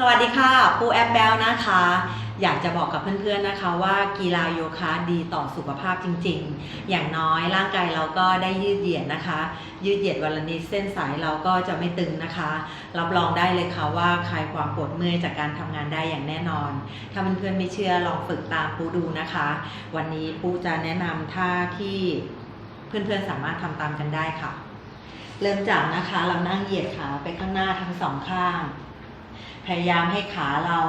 สวัสดีค่ะปูแอปแบลนะคะ อยากจะบอกกับเพื่อนๆนะคะว่ากีฬาโยคะดีต่อสุขภาพจริงๆ อย่างน้อยร่างกายเราก็ได้ยืดเหยียดนะคะ ยืดเหยียดวันละนิดเส้นสายเราก็จะไม่ตึงนะคะ รับรองได้เลยค่ะว่าคลายความปวดเมื่อยจากการทำงานได้อย่างแน่นอน ถ้าเพื่อนๆไม่เชื่อลองฝึกตามปูดูนะคะ วันนี้ปูจะแนะนำท่าที่เพื่อนๆสามารถทำตามกันได้ค่ะ เริ่มจากนะคะเรานั่งเหยียดขาไปข้างหน้าทั้งสองข้าง พยายามให้ขาเรา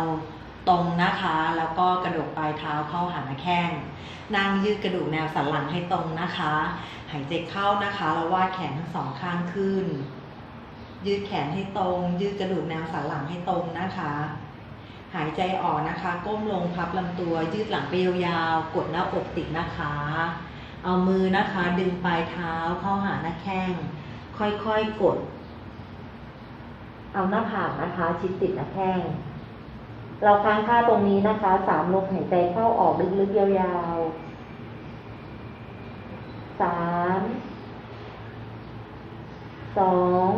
ตรงนะคะ แล้วก็กระดูกปลายเท้าเข้าหาแข้ง นั่งยืดกระดูกแนวสันหลังให้ตรงนะคะ หายใจเข้านะคะ แล้ววาดแขนทั้งสองข้างขึ้น ยืดแขนให้ตรง ยืดกระดูกแนวสันหลังให้ตรงนะคะ หายใจออกนะคะ ก้มลงพับลำตัว ยืดหลังไปยาวๆ กดหน้าอกติดนะคะ เอามือนะคะ ดึงปลายเท้าเข้าหาหน้าแข้ง ค่อยๆกด เอาหน้าผากนะคะ ชิดติดหน้าแข้งเราค้างค่าตรงนี้นะคะ สามลมหายใจเข้าออกลึกๆยาวๆสาม สอง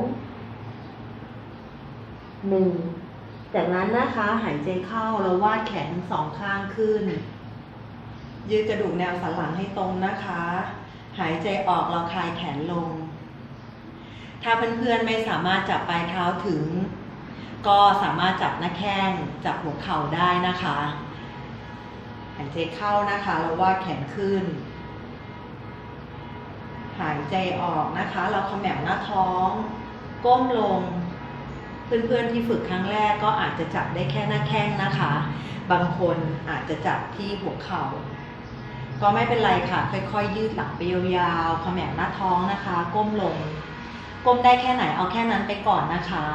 หนึ่ง จากนั้นนะคะหายใจเข้าเราวาดแขนสองข้างขึ้น ยืดกระดูกแนวสันหลังให้ตรงนะคะ หายใจออกเราคลายแขนลง ถ้าเพื่อนๆไม่สามารถจับปลายเท้าถึง ก็สามารถจับหน้าแข้งจับหัวเข่าได้นะคะหายใจเข้านะคะเราว่าแขนขึ้น หายใจออกนะคะ เราขมแหมหน้าท้อง ก้มลง เพื่อนๆที่ฝึกครั้งแรกก็อาจจะจับได้แค่หน้าแข้งนะคะ บางคนอาจจะจับที่หัวเข่าก็ไม่เป็นไรค่ะ ค่อยๆ ยืดหลังไปยาวๆขมแหมหน้าท้องนะคะ ก้มลง ก้มได้แค่ไหนเอาแค่นั้นไปก่อนนะคะ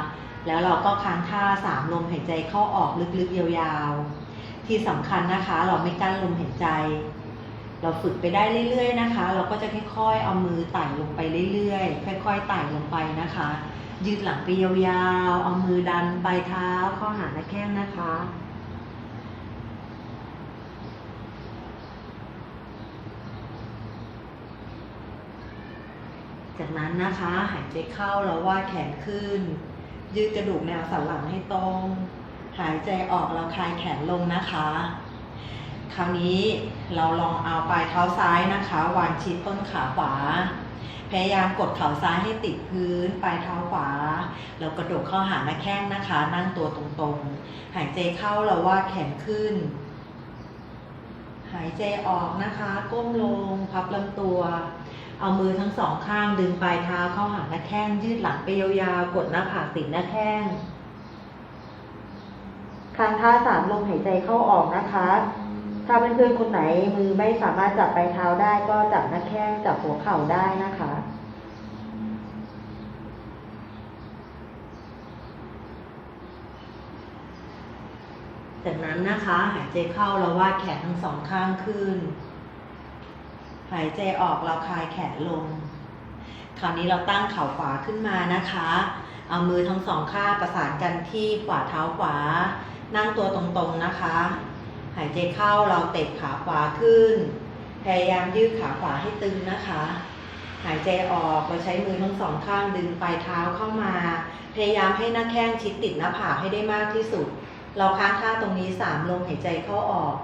แล้วเราก็ค้างท่าสามลมหายใจเข้าออกลึกๆยาวๆ ที่สำคัญนะคะเราไม่กั้นลมหายใจ เราฝึกไปได้เรื่อยๆนะคะ เราก็จะค่อยๆเอามือไต่ลงไปเรื่อยๆ ค่อยๆไต่ลงไปนะคะยืดหลังไปยาวๆ เอามือดันปลายเท้าข้าหาหน้าแข้งนะคะ จากนั้นนะคะหายใจเข้าเราวาดแขนขึ้น ยืดกระดูกแนวสันหลังให้ตรง หายใจออกเราคลายแขนลงนะคะ คราวนี้เราลองเอาปลายเท้าซ้ายนะคะ วางชิดต้นขาขวา พยายามกดเข่าซ้ายให้ติดพื้น ปลายเท้าขวาเรากระดกเข้าหาหน้าแข้งนะคะ นั่งตัวตรงๆ หายใจเข้าเราวาดแขนขึ้น หายใจออกนะคะ ก้มลงพับลำตัว เอามือทั้งสองข้างดึงปลายเท้าเข้าหาหน้าแข้งยืดหลังไปยาวๆ กดหน้าผากติดหน้าแข้งค้างท่าสามลมหายใจเข้าออกนะคะ ถ้าเพื่อนๆคนไหนมือไม่สามารถจับปลายเท้าได้ก็จับหน้าแข้งจับหัวเข่าได้นะคะจากนั้นนะคะหายใจเข้าเราวาดแขนทั้งสองข้างขึ้น หายใจออกเราคลายแขนลง คราวนี้เราตั้งเข่าขวาขึ้นมานะคะ เอามือทั้งสองข้างประสานกันที่ฝ่าเท้าขวา นั่งตัวตรงๆนะคะ หายใจเข้าเราเตะขาขวาขึ้น พยายามยืดขาขวาให้ตึงนะคะ หายใจออกเราใช้มือทั้งสองข้างดึงปลายเท้าเข้ามา พยายามให้หน้าแข้งชิดติดหน้าผากให้ได้มากที่สุด เราค้างท่าตรงนี้สามลมหายใจเข้าออก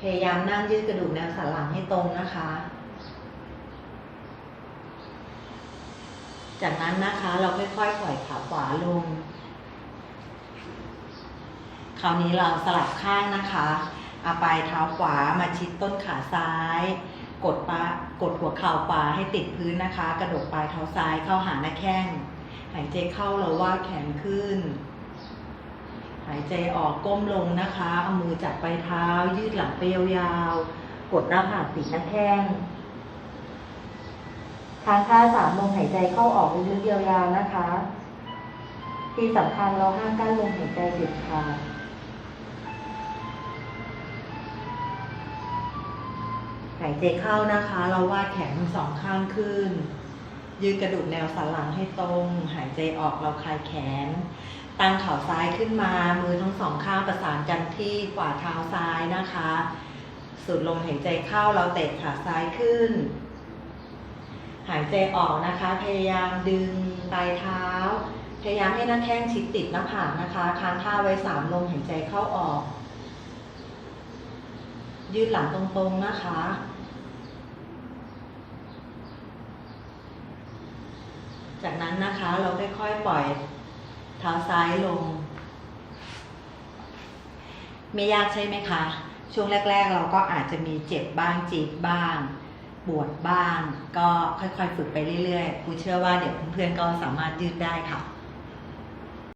พยายามนั่งยืดกระดูกแนวสันหลังให้ตรงนะคะ จากนั้นนะคะเราค่อยๆปล่อยขาขวาลง คราวนี้เราสลับข้างนะคะเอาปลายเท้าขวามาชิดต้นขาซ้าย กดปะกดหัวเข่าขวาให้ติดพื้นนะคะ กระดกปลายเท้าซ้ายเข้าหาหน้าแข้ง หายใจเข้าเราวาดแขนขึ้น หายใจออกก้มลงนะคะ เอามือจับปลายเท้า ยืดหลังไปยาวๆ กดหน้าผากติดหน้าแข้งค้างท่าสามลมหายใจเข้าออกลึกๆยาวๆนะคะ ที่สำคัญเราห้ามกั้นลมหายใจเด็ดขาดหายใจเข้านะคะ เราวาดแขนทั้งสองข้างขึ้น ยืดกระดูกแนวสันหลังให้ตรง หายใจออกเราคลายแขน ตั้งเข่าซ้ายขึ้นมา มือทั้งสองข้างประสานกันที่ฝ่าเท้าซ้ายนะคะ สูดลมหายใจเข้าเราเตะขาซ้ายขึ้น หายใจออกนะคะ พยายามดึงปลายเท้าพพยายามให้หน้าแข้งชิดติดหน้าผากนะคะ ค้างท่าไว้สามลมหายใจเข้าออก ยืดหลังตรงๆนะคะจากนั้นนะคะเราค่อยๆปล่อย เท้าซ้ายลง ไม่ยากใช่ไหมคะ ช่วงแรก ๆ เราก็อาจจะมีเจ็บบ้างจีบบ้างปวดบ้าง ก็ค่อยๆฝึกไปเรื่อยๆครูเชื่อว่าเดี๋ยวเพื่อนๆก็สามารถยืดได้ค่ะ